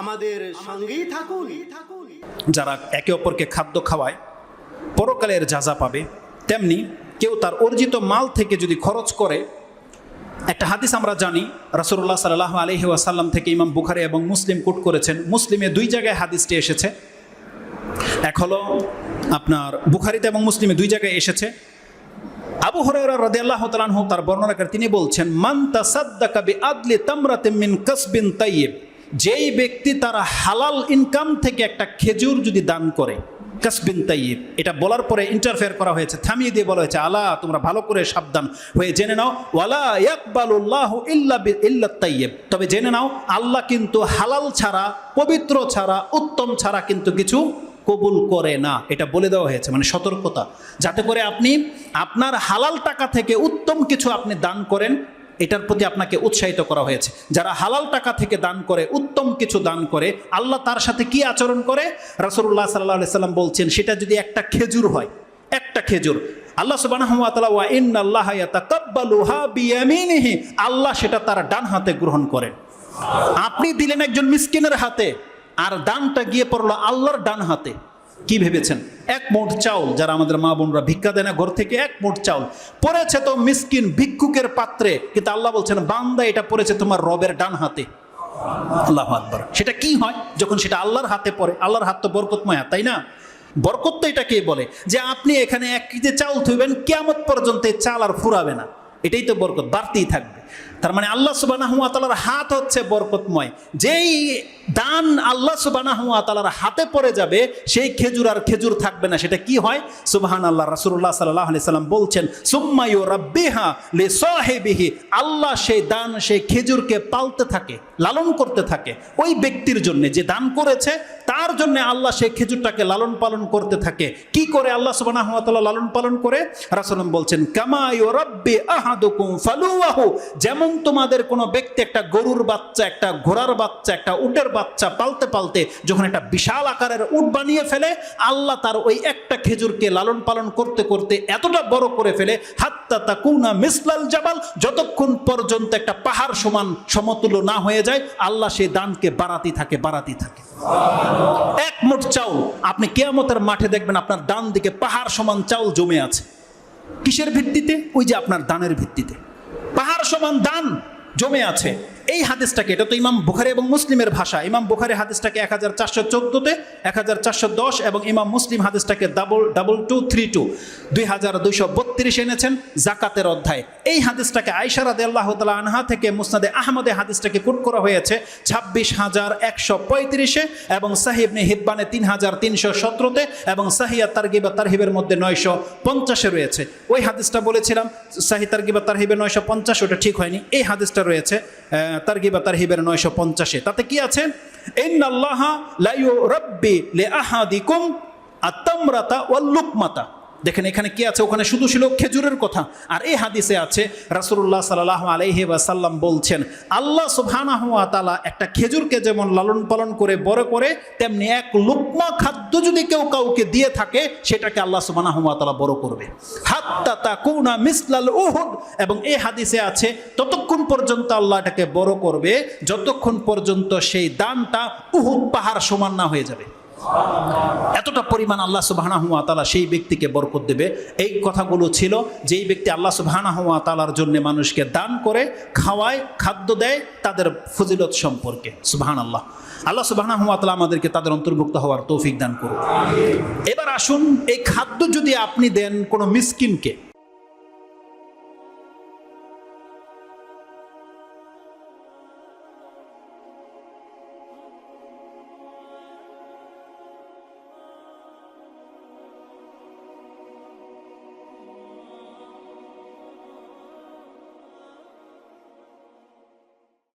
আমাদের সঙ্গেই থাকুন। যারা একে অপরকে খাদ্য খাওয়ায়, পরকালের যাজা পাবে, তেমনি কেউ তার অর্জিত মাল থেকে যদি খরচ করে, একটা হাদিস আমরা জানি রাসুল্লাহ সাল্লাহ আলহি ওয়াসাল্লাম থেকে ইমাম বুখারি এবং মুসলিম কোট করেছেন। মুসলিমে দুই জায়গায় হাদিসটি এসেছে। এক হলো আপনার বুখারিতে এবং মুসলিমে দুই জায়গায় এসেছে। আবু হরাইরা তাআলা আনহু তার বর্ণনা করে তিনি বলছেন, মান তাসাদ্দাকা বিআদলি তামরাতিন মিন কাসবিন তাইয়্যিব যেই ব্যক্তি তার হালাল ইনকাম থেকে একটা খেজুর যদি দান করে, কাসবিন তাইয়্যিব এটা বলার পরে ইন্টারফেয়ার করা হয়েছে, থামিয়ে দিয়ে বলা হয়েছে আলা তোমরা ভালো করে সাবধান হয়ে জেনে নাও, ওয়ালা ইয়াকবালুল্লাহু ইল্লা ইল্লা তাইয়্যিব তবে জেনে নাও, আল্লাহ কিন্তু হালাল ছাড়া, পবিত্র ছাড়া, উত্তম ছাড়া কিন্তু কিছু কবুল করে না, এটা বলে দেওয়া হয়েছে মানে সতর্কতা। যাতে করে আপনি আপনার হালাল টাকা থেকে উত্তম কিছু আপনি দান করেন, এটার প্রতি আপনাকে উৎসাহিত করা হয়েছে। যারা হালাল টাকা থেকে দান করে, উত্তম কিছু দান করে, আল্লাহ তার সাথে কি আচরণ করে? রাসুল্লাহ সাল্লাহ সাল্লাম বলছেন, সেটা যদি একটা খেজুর হয়, একটা খেজুর। আল্লাহ বিয়ামিনিহি, আল্লাহ সেটা তার ডান হাতে গ্রহণ করেন। আপনি দিলেন একজন মিসকিনের হাতে আর দানটা গিয়ে পড়ল আল্লাহর ডান হাতে। কি ভেবেছেন? এক মোট চাউল, যারা আমাদের মা বোনরা ভিক্ষা দেয় না, ঘর থেকে এক মোট চাউল। পড়েছে তো মিসকিন ভিক্ষুকের পাত্রে, কিন্তু আল্লাহ বলছেন, বান্দা এটা পড়েছে তোমার রবের ডান হাতে। আল্লাহ আকবর। সেটা কি হয়? যখন সেটা আল্লাহর হাতে পড়ে, আল্লাহর হাত তো বরকতময়, তাই না? বরকত তো এটাকে বলে যে আপনি এখানে এক কেজি চাউল থইবেন কেমন পর্যন্ত চাল আর ফুরাবে না। এটাই তো বরকত, বাড়তেই থাকবে। তার মানে আল্লাহ সুবানাহ তালার হাত হচ্ছে বরকতময়। যেই দান আল্লাহ সুবানাহ তালার হাতে পড়ে যাবে, সেই খেজুর আর খেজুর থাকবে না। সেটা কি হয়? সুবাহান আল্লাহ রাসুল্লাহ সাল্লাহ সাল্লাম বলছেন, সুম্মায়ু রাব্বিহা লে সাহেবিহি আল্লাহ সেই দান, সেই খেজুরকে পালতে থাকে, লালন করতে থাকে। ওই ব্যক্তির জন্য যে দান করেছে তার জন্য আল্লাহ সেই খেজুরটাকে লালন পালন করতে থাকে। কি করে আল্লাহ সুবাহ লালন পালন করে? রাসুলাম বলছেন কামায়ু রব্বি আহাদুকুম ফালুয়াহু যেমন তোমাদের কোনো ব্যক্তি একটা গরুর বাচ্চা, একটা ঘোড়ার বাচ্চা, একটা উটের বাচ্চা পালতে পালতে যখন একটা বিশাল আকারের উট বানিয়ে ফেলে, আল্লাহ তার ওই একটা খেজুরকে লালন পালন করতে করতে এতটা বড় করে ফেলে, হাত্তা তাকুনা মিসলাল জাবাল। যতক্ষণ পর্যন্ত একটা পাহাড় সমান সমতুল্য না হয়ে যায়, আল্লাহ সেই দানকে বাড়াতে থাকে বাড়াতে থাকে। এক মুঠ চাউল। আপনি কেয়ামতের মাঠে দেখবেন আপনার দান দিকে পাহাড় সমান চাউল জমে আছে। কিসের ভিত্তিতে? ওই যে আপনার দানের ভিত্তিতে। পাহাড় সমান দান। জমে আছে। এই হাদিসটাকে, এটা তো ইমাম বুখারি এবং মুসলিমের ভাষা। ইমাম বুখারি হাদিসটাকে এক হাজার চারশো চোদ্দোতে এক হাজার চারশো দশ এবং ইমাম মুসলিম হাদিসটাকে double double two three two দুই হাজার দুইশো বত্রিশ এনেছেন জাকাতের অধ্যায়। এই হাদিসটাকে আয়সারাদ আল্লাহ তালা আনহা থেকে মুসনাদে আহমদে হাদিসটাকে কুট করা হয়েছে ছাব্বিশ হাজার একশো পঁয়ত্রিশে এবং সাহিবনে হিব্বানে তিন হাজার তিনশো সতেরোতে এবং সাহিয়া তারগিবা তারহিবের মধ্যে নয়শো পঞ্চাশে রয়েছে। ওই হাদিসটা বলেছিলাম সাহি তারগিবা তারহিবের নয়শো পঞ্চাশ, ওটা ঠিক হয়নি। এই হাদিসটা রয়েছে তার গিবা তার হিবের নয়শো পঞ্চাশে। তাতে কি আছে? ইন্নাল্লাহ লাইউ দেখেন এখানে কি আছে? ওখানে শুধু ছিল খেজুরের কথা। আর এই হাদিসে আছে রাসুল্লাহ সাল্লাহ আলহি ওয়াসাল্লাম বলছেন, আল্লাহ সুবহানাহু তাআলা একটা খেজুরকে যেমন লালন পালন করে, বড় করে, তেমনি এক লুকমা খাদ্য যদি কেউ কাউকে দিয়ে থাকে, সেটাকে আল্লাহ সুবহানাহু ওয়া তাআলা বড় করবে। হাত্তা তাকুনা মিসলাল উহুদ। এবং এই হাদিসে আছে, ততক্ষণ পর্যন্ত আল্লাহ এটাকে বড় করবে, যতক্ষণ পর্যন্ত সেই দানটা উহুদ পাহাড় সমান না হয়ে যাবে। এতটা পরিমাণ আল্লাহ সুবাহানা হুয়া তালা সেই ব্যক্তিকে বরকত দেবে। এই কথাগুলো ছিল, যেই ব্যক্তি আল্লাহ সুবাহানা হুয়া তালার জন্য মানুষকে দান করে, খাওয়ায়, খাদ্য দেয় তাদের ফজিলত সম্পর্কে। সুবাহান আল্লাহ আল্লাহ সুবাহানা হুয়া তালা আমাদেরকে তাদের অন্তর্ভুক্ত হওয়ার তৌফিক দান করুন এবার আসুন, এই খাদ্য যদি আপনি দেন কোনো মিসকিনকে